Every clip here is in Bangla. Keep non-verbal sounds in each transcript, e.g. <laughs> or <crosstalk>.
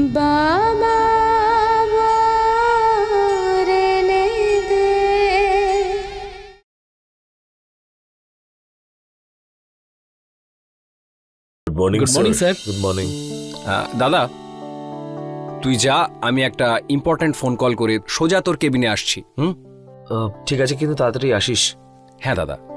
বাবা Rene good morning Good good morning দাদা তুই যা আমি একটা ইম্পর্ট্যান্ট ফোন কল করে সোজা তোর কেবিনে আসছি হুম? ঠিক আছে কিন্তু তাড়াতাড়ি আসিস। হ্যাঁ দাদা।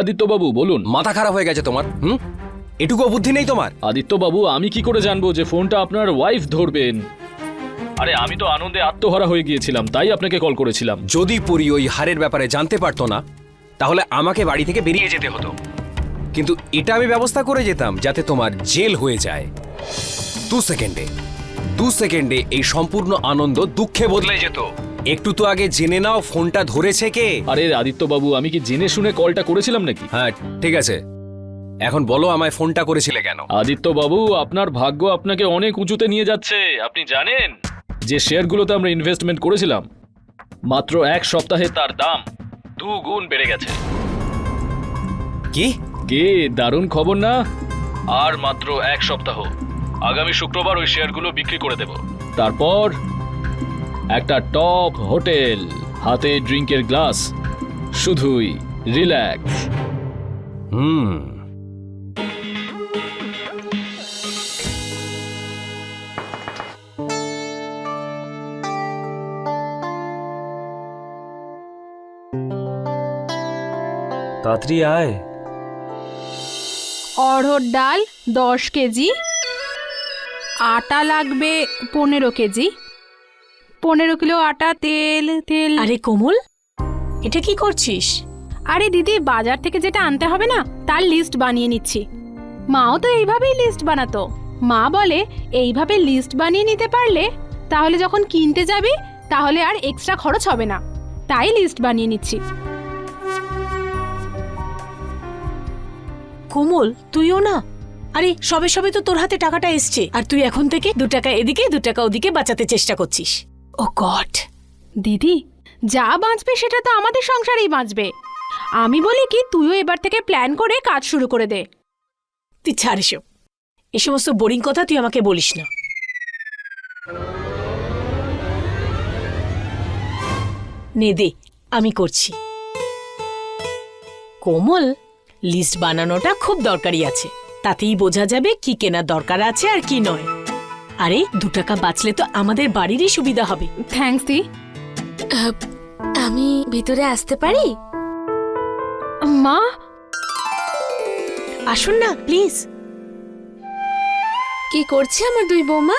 আদিত্যবাবু বলুন। মাথা খারাপ হয়ে গেছে তোমার হুম? এটুকু বুদ্ধি নেই তোমার? আদিত্যবাবু আমি কি করে জানব যে ফোনটা আপনার ওয়াইফ ধরবেন? আরে আমি তো আনন্দে আত্মহারা হয়ে গিয়েছিলাম তাই আপনাকে কল করেছিলাম। যদি পরি ওই হারের ব্যাপারে জানতে পারতো না তাহলে আমাকে বাড়ি থেকে বেরিয়ে যেতে হতো। কিন্তু এটা আমি ব্যবস্থা করে যেতাম যাতে তোমার জেল হয়ে যায়। দু সেকেন্ডে। দু সেকেন্ডে এই সম্পূর্ণ আনন্দ দুঃখে বদলে যেত। একটু তো আগে জেনে নাও ফোনটা ধরেছে কে। আরে আদিত্যবাবু আমি কি জেনে শুনে কলটা করেছিলাম নাকি? হ্যাঁ ঠিক আছে। এখন বলো আমায় ফোনটা করেছিলে কেন? আদিত্যবাবু আপনার ভাগ্য আপনাকে অনেক উঁচুতে নিয়ে যাচ্ছে। আপনি জানেন যে শেয়ারগুলোতে আমরা ইনভেস্টমেন্ট করেছিলাম মাত্র এক সপ্তাহে তার দাম দু গুণ বেড়ে গেছে। কি? কে? দারুণ খবর না? আর মাত্র এক সপ্তাহ। আগামী শুক্রবার ওই শেয়ারগুলো বিক্রি করে দেব। তারপর একটা টপ হোটেল হাতে ড্রিঙ্কের গ্লাস শুধুই রিল্যাক্স। হুম। তাড়াতাড়ি আয়। অড়হর ডাল দশ কেজি। আটা লাগবে পনেরো কেজি। পনেরো কিলো আটা তেল তেল। আরে কোমল এটা কি করছিস? আরে দিদি বাজার থেকে যেটা আনতে হবে না তার লিস্ট বানিয়ে নিচ্ছি। মাও তো এইভাবেই লিস্ট বানাতো। মা বলে এইভাবে লিস্ট বানিয়ে নিতে পারলে তাহলে যখন কিনতে যাবি তাহলে আর এক্সট্রা খরচ হবে না। তাই লিস্ট বানিয়ে নিচ্ছি। কোমল তুইও না। আরে সবে সবে তো তোর হাতে টাকাটা এসছে। আর তুই এখন থেকে দু টাকা এদিকে দু টাকা ওদিকে বাঁচাতে চেষ্টা করছিস। Oh God. দিদি যা বাঁচবে সেটা তো আমাদের সংসারেই বাঁচবে। আমি বলি কি তুইও এবার থেকে প্ল্যান করে কাজ শুরু করে দে। তুই ছাড় এসব। এ সমস্ত বোরিং কথা তুই আমাকে বলিস না। নে দে আমি করছি। কোমল লিস্ট বানানোটা খুব দরকারি আছে। তাতেই বোঝা যাবে কি কেনার দরকার আছে আর কি নয়। আরে দু টাকা বাঁচলে তো আমাদের বাড়িরই সুবিধা হবে। থ্যাঙ্কস দি। আমি ভিতরে আসতে পারি? মা? আসুন না প্লিজ। কি করছে আমার দুই বৌমা?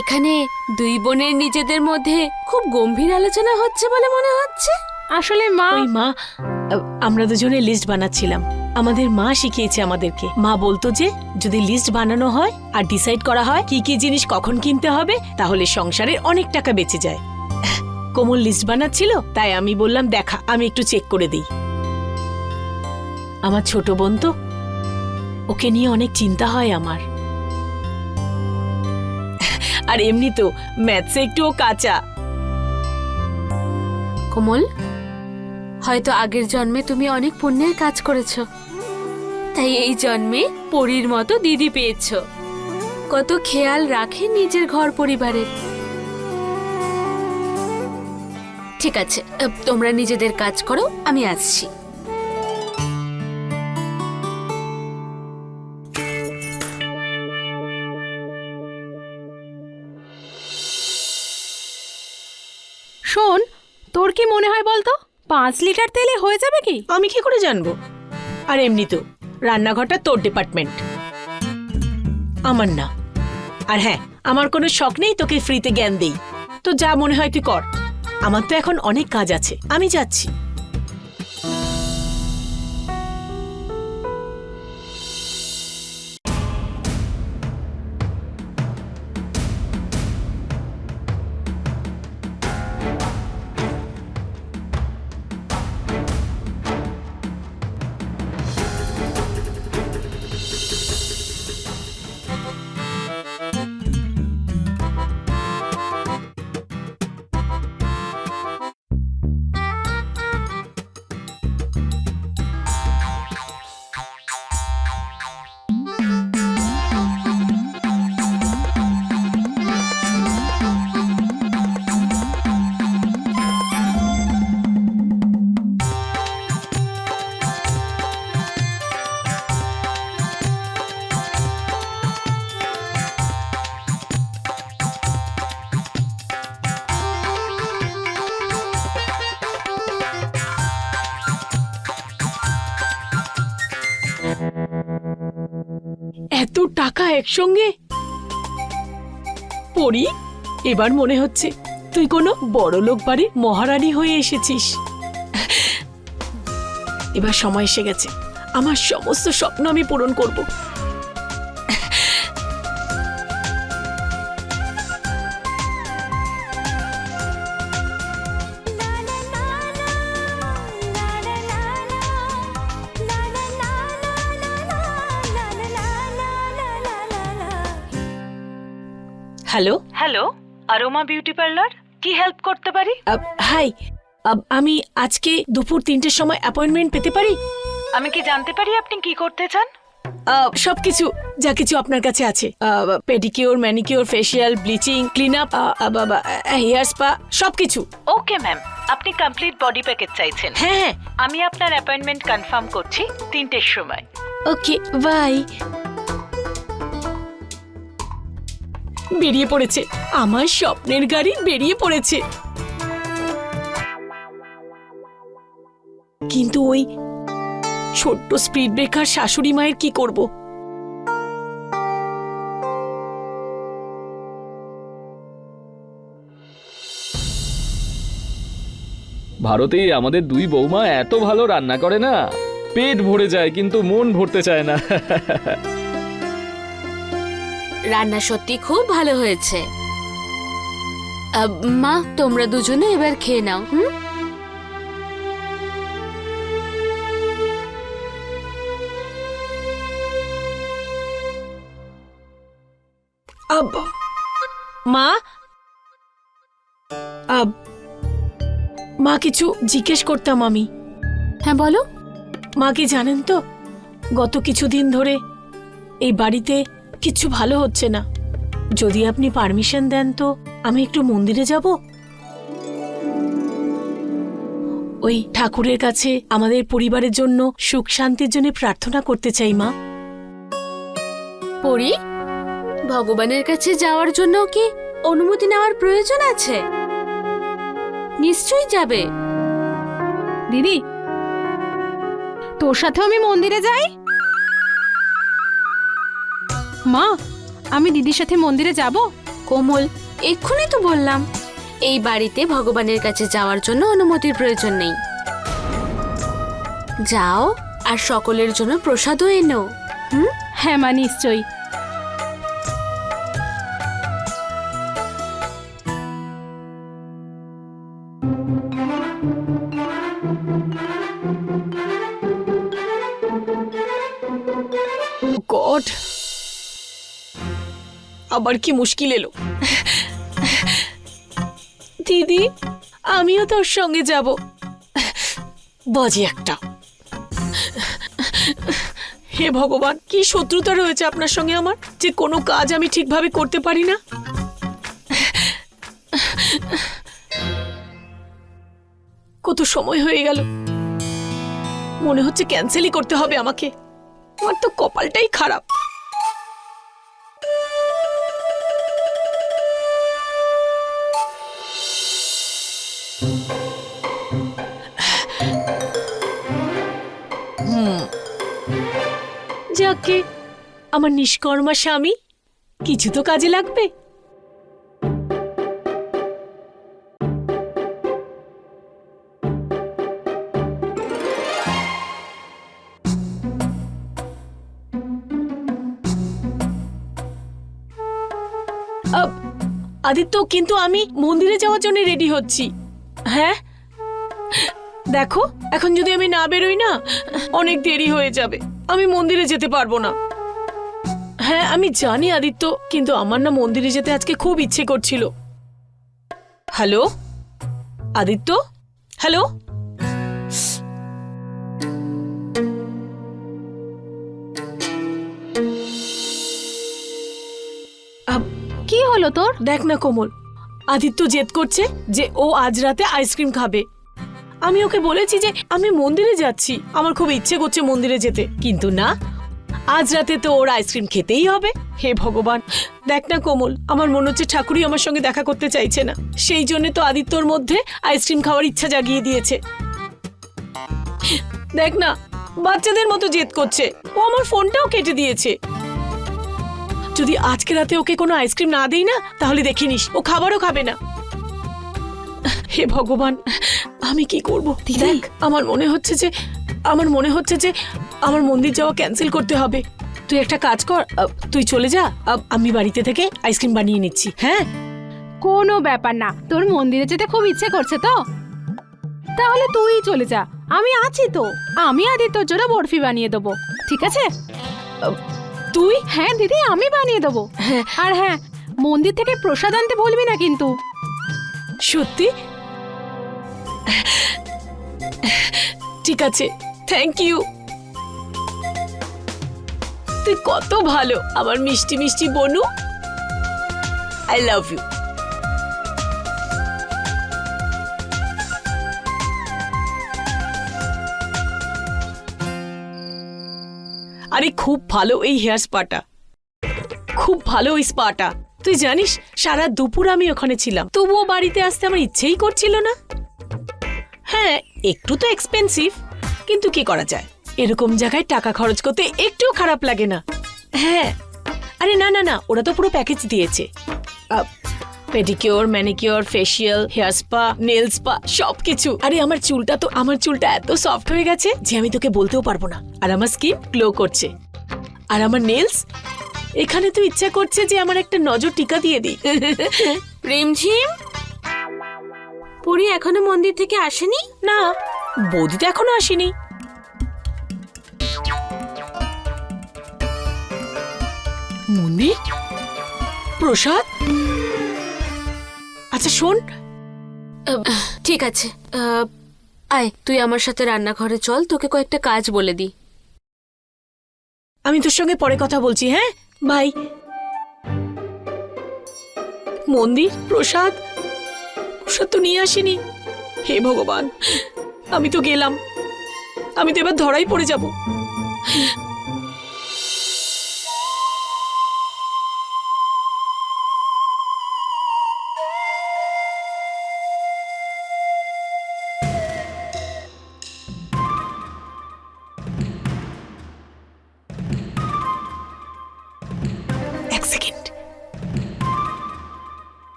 এখানে দুই বোনের নিজেদের মধ্যে খুব গম্ভীর আলোচনা হচ্ছে বলে মনে হচ্ছে। আসলে মা? ওই মা আমরা দুজনে লিস্ট বানাচ্ছিলাম। আমাদের মা শিখিয়েছে আমাদেরকে। মা বলতো যে, যদি লিস্ট বানানো হয় আর ডিসাইড করা হয় কি কি জিনিস কখন কিনতে হবে, তাহলে সংসারের অনেক টাকা বেঁচে যায়। কোমল লিস্ট বানাচ্ছিল, তাই আমি বললাম, দেখা, আমি একটু চেক করে দিই। আমার ছোট বোন তো, ওকে নিয়ে অনেক চিন্তা হয় আমার। আর এমনি তো ম্যাথসে একটু কাঁচা। কোমল? হয়তো আগের জন্মে তুমি অনেক পুণ্যের কাজ করেছ। তাই এই জন্মে পরীর মতো দিদি পেয়েছ। কত খেয়াল রাখে নিজের ঘর পরিবারের। ঠিক আছে তোমরা নিজেদের কাজ করো, আমি আসছি। শোন, তোর কি মনে হয় বলতো? পাঁচ লিটার তেলে হয়ে যাবে কি? আমি কি করে জানব? আর এমনি তো, রান্নাঘরটা তোর ডিপার্টমেন্ট আমার না। আর হ্যাঁ আমার কোনো শখ নেই তোকে ফ্রিতে জ্ঞান দেই। তো যা মনে হয় তুই কর। আমার তো এখন অনেক কাজ আছে। আমি যাচ্ছি। একসঙ্গে? পড়ি এবার মনে হচ্ছে তুই কোনো বড় লোক বাড়ির মহারানী হয়ে এসেছিস। এবার সময় এসে গেছে। আমার সমস্ত স্বপ্ন আমি পূরণ করব। Aroma beauty parlour? কি হেল্প করতে পারি? হাই আমি আজকে দুপুর তিনটের সময় অ্যাপয়েন্টমেন্ট পেতে পারি? আমি কি জানতে পারি আপনি কি করতে চান? সব কিছু যা কিছু আপনার কাছে আছে। Pedicure manicure facial bleaching clean up hair spa সব কিছু ওকে ম্যাম আপনি কমপ্লিট বডি প্যাকেজ চাইছেন। হ্যাঁ হ্যাঁ। আমি আপনার অ্যাপয়েন্টমেন্ট কনফার্ম করছি তিনটের সময়। ওকে বাই বেরিয়ে পড়েছে। আমার স্বপ্নের গাড়ি বেরিয়ে পড়েছে। কিন্তু ওই ছোট্ট স্পিড ব্রেকার শাশুড়ি মায়ের কি করব? ভারতেই আমাদের দুই বৌমা এত ভালো রান্না করে না। পেট ভরে যায়, কিন্তু মন ভরতে চায় না। <laughs> রান্না সত্যি খুব ভালো হয়েছে। মা তোমরা দুজনে এবার খেয়ে নাও হুম? মা? আব মা কিছু জিজ্ঞেস করতাম আমি। হ্যাঁ বলো। মা কি জানেন তো গত কিছুদিন ধরে এই বাড়িতে কিছু ভালো হচ্ছে না। যদি আপনি পারমিশন দেন তো আমি একটু মন্দিরে যাব। ওই ঠাকুরের কাছে আমাদের পরিবারের জন্য সুখ শান্তির জন্য প্রার্থনা করতে চাই মা। পরি ভগবানের কাছে যাওয়ার জন্য কি অনুমতি নেওয়ার প্রয়োজন আছে? নিশ্চয়ই যাবে। দিদি তোর সাথেও আমি মন্দিরে যাই? মা আমি দিদির সাথে মন্দিরে যাব? কোমল এক্ষুনি তো বললাম। এই বাড়িতে ভগবানের কাছে যাওয়ার জন্য অনুমতির প্রয়োজন নেই। যাও আর সকলের জন্য প্রসাদও এনো। হুম? হ্যাঁ মা নিশ্চয়ই। আবার কি মুশকিল এলো? দিদি, আমিও তোর সঙ্গে যাব। বাজে একটা। হে ভগবান, কি শত্রুতা রয়েছে আপনার সঙ্গে আমার, যে কোনো কাজ আমি ঠিকভাবে করতে পারি না? কত সময় হয়ে গেল। মনে হচ্ছে ক্যান্সেলই করতে হবে আমাকে। আমার তো কপালটাই খারাপ। যাকে আমার নিষ্কর্মা স্বামী? কিছু তো কাজে লাগবে। আদিত্য, কিন্তু আমি মন্দিরে যাওয়ার জন্য রেডি হচ্ছি। হ্যাঁ? দেখো, এখন যদি আমি না বেরোই না, অনেক দেরি হয়ে যাবে। আমি মন্দিরে যেতে পারব না। হ্যাঁ আমি জানি আদিত্য কিন্তু আমার না মন্দিরে যেতে আজকে খুব ইচ্ছে করছিল। হ্যালো? আদিত্য? হ্যালো? কি হলো তোর? দেখ না কোমল আদিত্য জেদ করছে যে ও আজ রাতে আইসক্রিম খাবে। আমি ওকে বলেছি যে আমি মন্দিরে যাচ্ছি। আমার খুব ইচ্ছে করছে মন্দিরে যেতে। কিন্তু না। আজ রাতে তো ওর আইসক্রিম খেতেই হবে। হে ভগবান, দেখ না কোমল, আমার মনে হচ্ছে ঠাকুরই আমার সঙ্গে দেখা করতে চাইছে না। সেই জন্য তো আদিত্যর মধ্যে আইসক্রিম খাওয়ার ইচ্ছা জাগিয়ে দিয়েছে। দেখ না, বাচ্চাদের মতো জেদ করছে। ও আমার ফোনটাও কেটে দিয়েছে। যদি আজকে রাতে ওকে কোনো আইসক্রিম না দেই না, তাহলে দেখে নিস ও খাবারও খাবে না। হে ভগবান আমি কি করব? দেখ আমার মনে হচ্ছে যে আমার মনে হচ্ছে যে আমার মন্দির যাওয়া ক্যান্সেল করতে হবে। তুই একটা কাজ কর তুই চলে যা আমি বাড়িতে থেকে আইসক্রিম বানিয়ে নিচ্ছি হ্যাঁ? কোনো ব্যাপার না তোর মন্দিরে যেতে খুব ইচ্ছে করছে তো? তাহলে তুই চলে যা আমি আছি তো আমি আদি তোর জন্য বরফি বানিয়ে দেবো ঠিক আছে? তুই? হ্যাঁ দিদি আমি বানিয়ে দেবো। হ্যাঁ। আর হ্যাঁ মন্দির থেকে প্রসাদ আনতে বলবি না কিন্তু। সত্যি? ঠিক আছে থ্যাংক ইউ তুই কত ভালো, আমার মিষ্টি মিষ্টি বনু। আই লাভ ইউ আরে খুব ভালো এই হেয়ার স্পাটা। খুব ভালো ওই স্পাটা। তুই জানিস, সারা দুপুর আমি ওখানে ছিলাম। তবুও বাড়িতে আসতে আমার ইচ্ছেই করছিল না। হ্যাঁ একটু তো এক্সপেন্সিভ কিন্তু কি করা যায়? এরকম জায়গায় টাকা খরচ করতে একটুও খারাপ লাগে না। হ্যাঁ আরে না না না, ওরা তো পুরো প্যাকেজ দিয়েছে। Pedicure manicure facial hair spa nail spa সবকিছু। আরে আমার চুলটা তো, আমার চুলটা এত সফট হয়ে গেছে যে আমি তোকে বলতেও পারব না। আর আমার স্কিন গ্লো করছে। আর আমার নেলস এখানে তো ইচ্ছা করছে যে আমার একটা নজর টিকা দিয়ে দিই। প্রেমঝিম? পুরী এখনও মন্দির থেকে আসেনি? না বৌদি তো এখনও আসেনি। মন্দির প্রসাদ? আচ্ছা শোন। ঠিক আছে। আয় তুই আমার সাথে রান্নাঘরে চল তোকে কয়েকটা কাজ বলে দিই। আমি তোর সঙ্গে পরে কথা বলছি হ্যাঁ? বাই। মন্দির, প্রসাদ? প্রসাদ তো নিয়ে আসিনি। হে ভগবান, আমি তো গেলাম। আমি তো এবার ধরাই পড়ে যাব।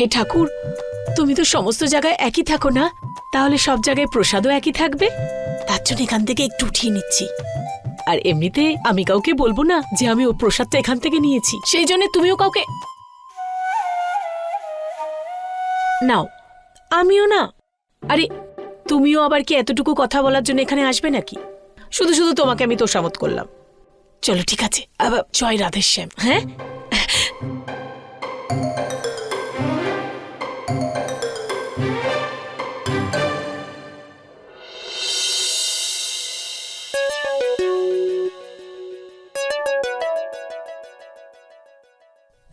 হে ঠাকুর, তুমি তো সমস্ত জায়গায় একই থাকো না। তাহলে সব জায়গায় প্রসাদও একই থাকবে? তার জন্য এখান থেকে একটু উঠিয়ে নিচ্ছি। আর এমনিতে আমি কাউকে বলব না যে আমি ও প্রসাদটা এখান থেকে নিয়েছি। সেই জন্য তুমিও কাউকে নাও, আমিও না। আরে, তুমিও আবার কি এতটুকু কথা বলার জন্য এখানে আসবে নাকি? শুধু শুধু তোমাকে আমি তোষামত করলাম। চলো ঠিক আছে, আবার জয় রাধেশ্যাম হ্যাঁ?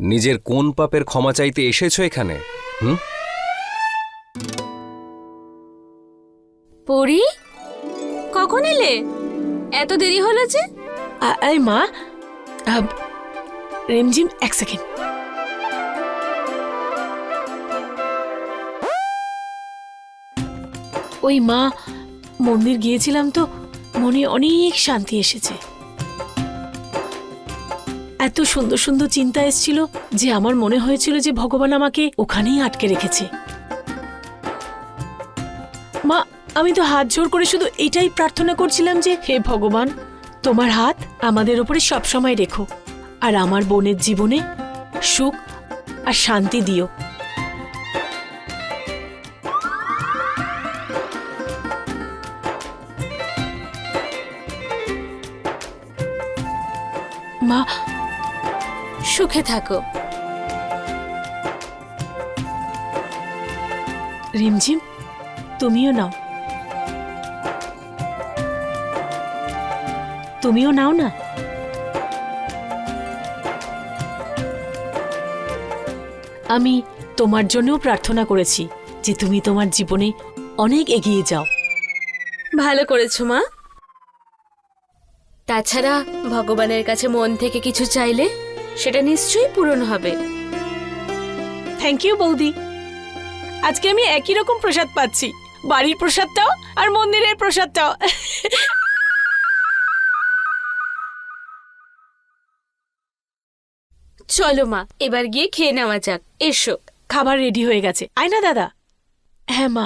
নিজের কোন পাপের ক্ষমা চাইতে এসেছ এখানে হুম? পরি কখন এলে? এত দেরি হলো যে? আ- আরে মা আব, রেমঝিম এক সেকেন্ড। ওই মা মন্দির গিয়েছিলাম তো মনে অনেক শান্তি এসেছে। এত সুন্দর সুন্দর চিন্তা এসেছিল যে আমার মনে হয়েছিল যে ভগবান আমাকে ওখানেই আটকে রেখেছে। মা, আমি তো হাত জোর করে শুধু এটাই প্রার্থনা করছিলাম যে, হে ভগবান, তোমার হাত আমাদের উপরে সবসময় রেখো, আর আমার বোনের জীবনে সুখ আর শান্তি দিও। থাকো। রিমঝিম, তুমিও নাও। তুমিও নাও না? আমি তোমার জন্যও প্রার্থনা করেছি যে তুমি তোমার জীবনে অনেক এগিয়ে যাও। ভালো করেছ, মা। তাছাড়া ভগবানের কাছে মন থেকে কিছু চাইলে সেটা নিশ্চয়ই পূরণ হবে। থ্যাংক ইউ বৌদি। আজকে আমি একই রকম প্রসাদ পাচ্ছি। বাড়ির প্রসাদটাও আর মন্দিরের প্রসাদটাও। চলো মা এবার গিয়ে খেয়ে নেওয়া যাক। এসো। খাবার রেডি হয়ে গেছে। আয় না দাদা। হ্যাঁ মা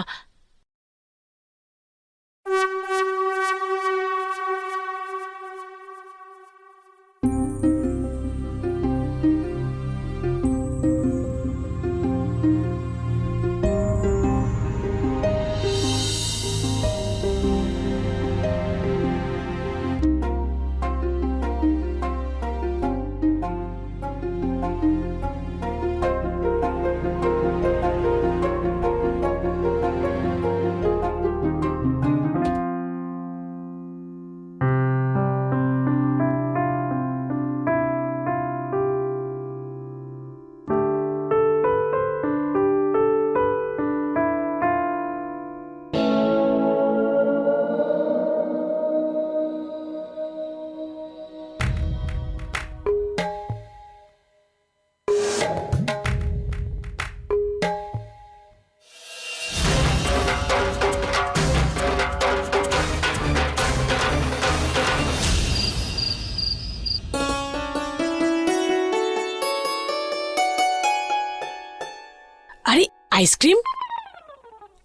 আইসক্রিম?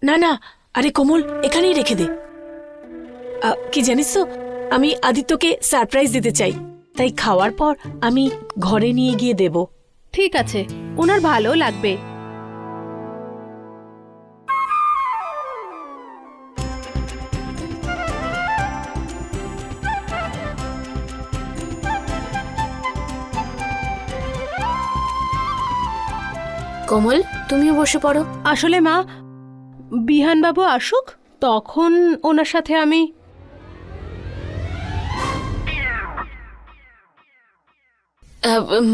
না না আরে কোমল এখানেই রেখে দে। কি জানিস তো আমি আদিত্যকে সারপ্রাইজ দিতে চাই। তাই খাওয়ার পর আমি ঘরে নিয়ে গিয়ে দেব। ঠিক আছে ওনার ভালো লাগবে। কোমল তুমিও বসে পড়ো। আসলে মা বিহানবাবু আসুক তখন ওনার সাথে আমি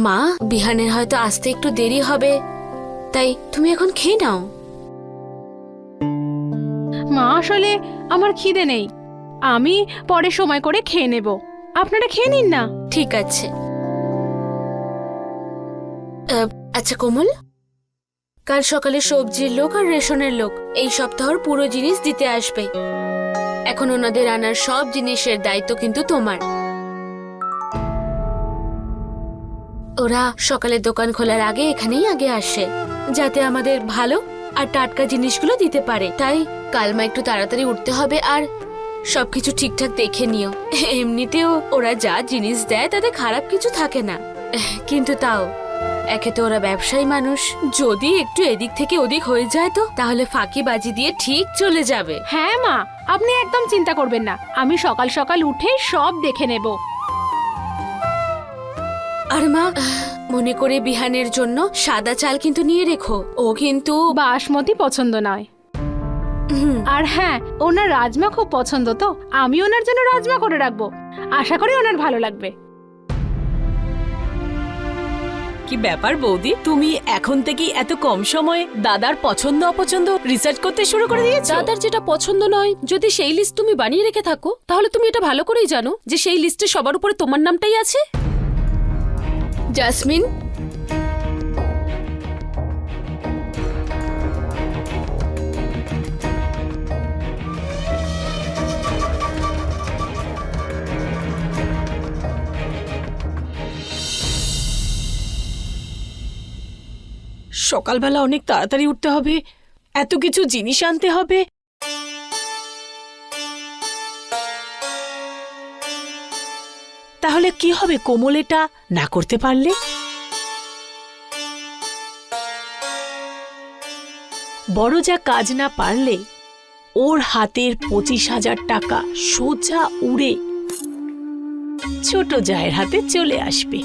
মা বিহানের হয়তো আসতে একটু দেরি হবে তাই তুমি এখন খেয়ে নাও। মা আসলে আমার খিদে নেই। আমি পরে সময় করে খেয়ে নেব। আপনারা খেয়ে নিন না। ঠিক আছে। আচ্ছা কোমল? কাল সকালে সবজির লোক আর রেশনের লোক, এই সপ্তাহর পুরো জিনিস দিতে আসবে। এখন ওনাদের আনার সব জিনিসের দায়িত্ব কিন্তু তোমার। ওরা সকালে দোকান খোলার আগে এখানেই আগে আসে, যাতে আমাদের ভালো আর টাটকা জিনিসগুলো দিতে পারে। তাই কাল মা একটু তাড়াতাড়ি উঠতে হবে আর সবকিছু ঠিকঠাক দেখে নিও। এমনিতেও ওরা যা জিনিস দেয় তাতে খারাপ কিছু থাকে না। কিন্তু তাও একে তো ওরা ব্যবসায়ী মানুষ। যদি একটু এদিক থেকে ওদিক হয়ে যায় তো তাহলে ফাঁকিবাজি দিয়ে ঠিক চলে যাবে। হ্যাঁ মা আপনি একদম চিন্তা করবেন না। আমি সকাল সকাল উঠে সব দেখে নেব। আর মা মনে করে বিহানের জন্য সাদা চাল কিন্তু নিয়ে রেখো। ও কিন্তু বাসমতি পছন্দ নয়। আর হ্যাঁ ওনার রাজমা খুব পছন্দ তো। আমি ওনার জন্য রাজমা করে রাখব। আশা করি ওনার ভালো লাগবে। কি ব্যাপার বৌদি? তুমি এখন থেকেই এত কম সময়ে দাদার পছন্দ অপছন্দ রিসার্চ করতে শুরু করে দিয়েছ? দাদার যেটা পছন্দ নয় যদি সেই লিস্ট তুমি বানিয়ে রেখে থাকো তাহলে তুমি এটা ভালো করেই জানো যে সেই লিস্টে সবার উপরে তোমার নামটাই আছে। জাসমিন সকালবেলা অনেক তাড়াতাড়ি উঠতে হবে। এত কিছু জিনিস আনতে হবে। তাহলে কি হবে কোমল এটা? না করতে পারলে? বড় যা কাজ না পারলে, ওর হাতের পঁচিশ হাজার টাকা সোজা উড়ে ছোট জায়ের হাতে চলে আসবে।